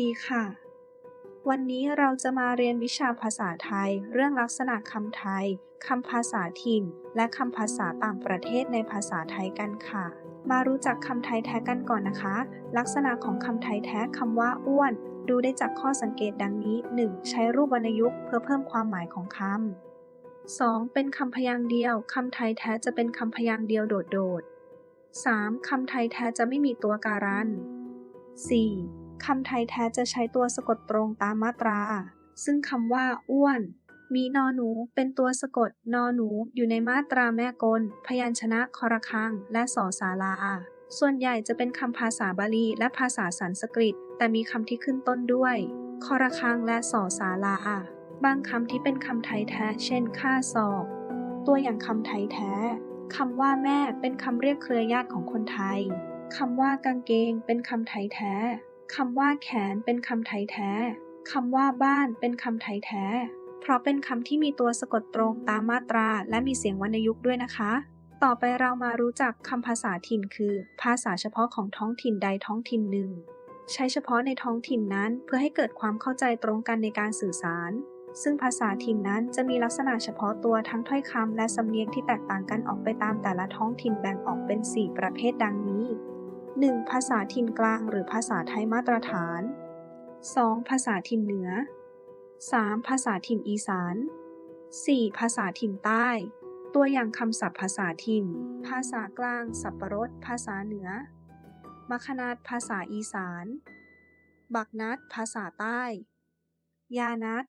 ดีค่ะ วันนี้เราจะมาเรียนวิชาภาษาไทย เรื่องลักษณะคำไทยคำภาษาถิ่น และคำภาษาต่างประเทศในภาษาไทยกันค่ะ มารู้จักคำไทยแท้กันก่อนนะคะ ลักษณะของคำไทยแท้คำว่าอ้วน ดูได้จากข้อสังเกตดังนี้ 1. ใช้รูปวรรณยุกต์เพื่อเพิ่มความหมายของคำ 2. เป็นคำพยางค์เดียว คำไทยแท้จะเป็นคำพยางค์เดียวโดดๆ 3. คำไทยแท้จะไม่มีตัวการัน 4. คำไทยแท้จะใช้ตัวสะกดตรงตามมาตรา ซึ่งคำว่า อ้วน มีนอหนู เป็นตัวสะกด นอหนู อยู่ในมาตราแม่กล พยัญชนะคอระคัง และสอสาราส่วนใหญ่จะเป็นคำภาษาบาลีและภาษาสันสกฤต แต่มีคำที่ขึ้นต้นด้วยคอระคังและสอสาราบางคำที่เป็นคำไทยแท้ เช่นค่าศอก ตัวอย่างคำไทยแท้คำว่าแม่เป็นคำเรียกเครือญาติของคนไทย คำว่ากางเกงเป็นคำไทยแท้ คำว่าแขนเป็นคำไทยแท้คำว่าบ้านเป็นคำไทยแท้ เพราะเป็นคำที่มีตัวสะกดตรงตามมาตรา และมีเสียงวรรณยุกต์ด้วยนะคะ ต่อไปเรามารู้จักคำภาษาถิ่นคือ ภาษาเฉพาะของท้องถิ่นใดท้องถิ่นหนึ่ง ใช้เฉพาะในท้องถิ่นนั้นเพื่อให้เกิดความเข้าใจตรงกันในการสื่อสาร ซึ่งภาษาถิ่นนั้นจะมีลักษณะเฉพาะตัวทั้งถ้อยคำและสำเนียงที่แตกต่างกันออกไปตามแต่ละท้องถิ่นแบ่งออกเป็น 4 ประเภทดังนี้ 1. ภาษาถิ่นกลางหรือภาษาไทยมาตรฐาน 2. ภาษาถิ่นเหนือ 3. ภาษาถิ่นอีสาน 4. ภาษาถิ่นใต้ ตัวอย่างคำศัพท์ภาษาถิ่น ภาษากลาง สับปะรด ภาษาเหนือ มัคนาดภาษาอีสาน บักนัด ภาษาใต้ ยานัด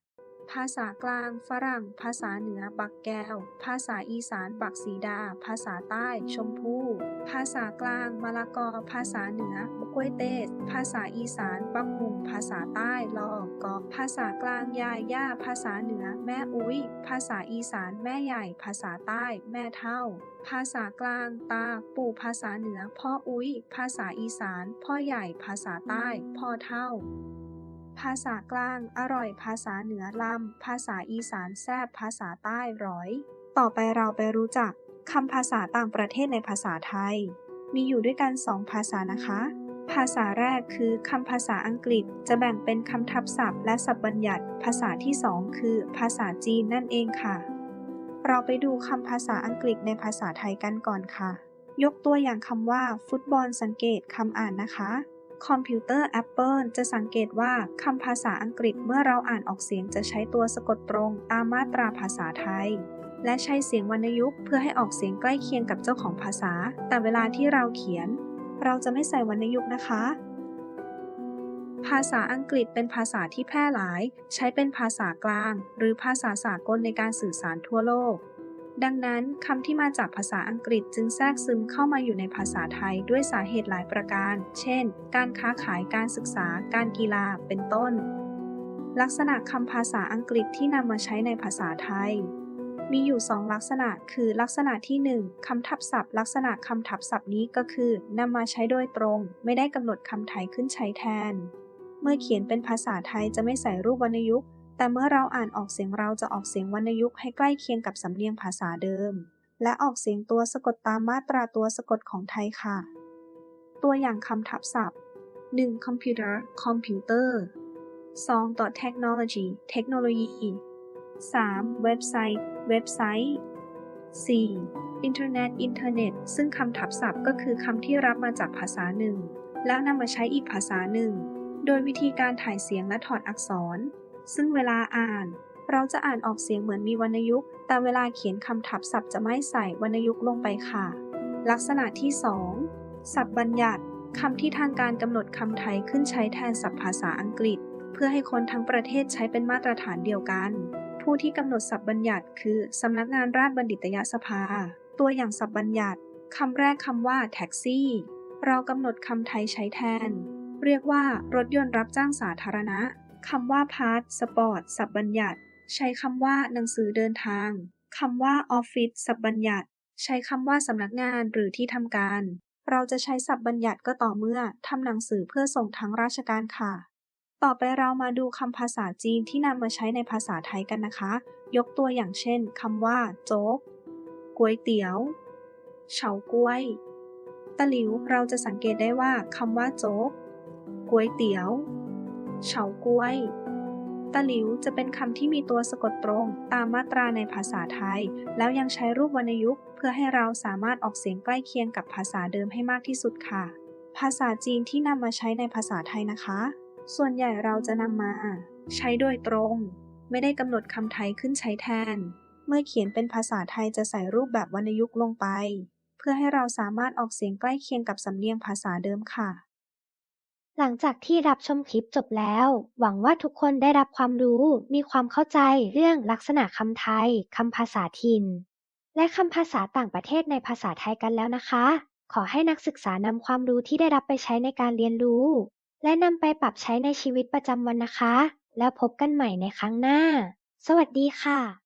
ภาษากลาง ฝรั่ง ภาษาเหนือบักแก้ว ภาษาอีสานบักสีดา ภาษาใต้ ชมพู่ภาษากลาง มะละกอ ภาษาเหนือบุกล้วยเตสภาษาอีสานบักหุงภาษาใต้ ลอกกอภาษากลาง ยายย่า ภาษาเหนือ แม่อุ้ย ภาษาอีสาน แม่ใหญ่ ภาษาใต้ แม่เท่า ภาษากลาง ตา ปู่ ภาษาเหนือ พ่ออุ้ย ภาษาอีสาน พ่อใหญ่ ภาษาใต้ พ่อเท่า ภาษากลาง อร่อย ภาษาเหนือลำ ภาษาอีสานแซบภาษาใต้ร้อย ต่อไปเราไปรู้จักคำภาษาต่างประเทศในภาษาไทย มีอยู่ด้วยกันสองภาษานะคะ ภาษาแรกคือคำภาษาอังกฤษจะแบ่งเป็นคำทับศัพท์ และศัพท์บัญญัติ ภาษาที่สองคือภาษาจีนนั่นเองค่ะ เราไปดูคำภาษาอังกฤษในภาษาไทยกันก่อนค่ะ ยกตัวอย่างคำว่า ฟุตบอลสังเกตคำอ่านนะคะ คอมพิวเตอร์ Apple จะสังเกตว่าคำภาษาอังกฤษเมื่อเราอ่านออกเสียงจะใช้ตัวสะกดตรงตามมาตราภาษาไทย และใช้เสียงวรรณยุกต์เพื่อให้ออกเสียงใกล้เคียงกับเจ้าของภาษา แต่เวลาที่เราเขียน เราจะไม่ใส่วรรณยุกต์นะคะ ภาษาอังกฤษเป็นภาษาที่แพร่หลาย ใช้เป็นภาษากลาง หรือภาษาสากลในการสื่อสารทั่วโลก ดังนั้นคำที่มาจากภาษาอังกฤษจึงแทรกซึมเข้ามาอยู่ในภาษาไทยด้วยสาเหตุหลายประการ เช่น การค้าขายการศึกษา การกีฬา เป็นต้น ลักษณะคำภาษาอังกฤษที่นำมาใช้ในภาษาไทย มีอยู่สองลักษณะ คือ ลักษณะที่ 1คำทับศัพท์ ลักษณะคำทับศัพท์นี้ก็คือนำมาใช้โดยตรง ไม่ได้กำหนดคำไทยขึ้นใช้แทน เมื่อเขียนเป็นภาษาไทยจะไม่ใส่รูปวรรณยุกต์ แต่เมื่อเราอ่านออกเสียงเราจะออกเสียงวรรณยุกต์ให้ใกล้เคียงกับสำเนียงภาษาเดิม และออกเสียงตัวสะกดตามมาตราตัวสะกดของไทยค่ะ ตัวอย่างคำทับศัพท์ 1. computer computer 2. ต่อ technology เทคโนโลยี 3. เว็บไซต์ เว็บไซต์ 4. internet อินเทอร์เน็ต ซึ่งคำทับศัพท์ก็คือคำที่รับมาจากภาษาหนึ่ง แล้วนำมาใช้อีกภาษาหนึ่ง โดยวิธีการถ่ายเสียงและถอดอักษร ซึ่งเวลาอ่าน เราจะอ่านออกเสียงเหมือนมีวรรณยุกต์ แต่เวลาเขียนคำทับศัพท์จะไม่ใส่วรรณยุกต์ลงไปค่ะ ลักษณะที่ 2. ศัพท์บัญญัติคำที่ทางการกำหนดคำไทยขึ้นใช้แทนศัพท์ภาษาอังกฤษ เพื่อให้คนทั้งประเทศใช้เป็นมาตรฐานเดียวกัน ผู้ที่กำหนดศัพท์บัญญัติคือสำนักงานราชบัณฑิตยสภา ตัวอย่างศัพท์บัญญัติคำแรกคำว่าแท็กซี่ เรากำหนดคำไทยใช้แทน เรียกว่ารถยนต์รับจ้างสาธารณะ คำว่าพาร์ทสปอร์ตศัพท์บัญญัติ ใช้คำว่าหนังสือเดินทางคำว่าออฟฟิศศัพท์บัญญัติ ใช้คำว่าสำนักงานหรือที่ทำการ เราจะใช้ศัพท์บัญญัติก็ต่อเมื่อทำหนังสือเพื่อส่งทางราชการค่ะ ต่อไปเรามาดูคำภาษาจีนที่นำมาใช้ในภาษาไทยกันนะคะ ยกตัวอย่างเช่นคำว่า โจ๊กก๋วยเตี๋ยวเฉาก้วยตะหลิวเราจะสังเกตได้ว่าคำว่าโจ๊กก๋วยเตี๋ยว เฉาก๊วย ตะหลิวจะเป็นคำที่มีตัวสะกดตรงตามมาตราในภาษาไทย แล้วยังใช้รูปวรรณยุกต์เพื่อให้เราสามารถออกเสียงใกล้เคียงกับภาษาเดิมให้มากที่สุดค่ะ ภาษาจีนที่นำมาใช้ในภาษาไทยนะคะ ส่วนใหญ่เราจะนำมา ใช้โดยตรง ไม่ได้กำหนดคำไทยขึ้นใช้แทน เมื่อเขียนเป็นภาษาไทยจะใส่รูปแบบวรรณยุกต์ลงไป เพื่อให้เราสามารถออกเสียงใกล้เคียงกับสำเนียงภาษาเดิมค่ะ หลังจากที่รับชมคลิปจบแล้ว หวังว่าทุกคนได้รับความรู้ มีความเข้าใจเรื่องลักษณะคำไทย คำภาษาถิ่น และคำภาษาต่างประเทศในภาษาไทยกันแล้วนะคะ ขอให้นักศึกษานำความรู้ที่ได้รับไปใช้ในการเรียนรู้ และนำไปปรับใช้ในชีวิตประจำวันนะคะ แล้วพบกันใหม่ในครั้งหน้า สวัสดีค่ะ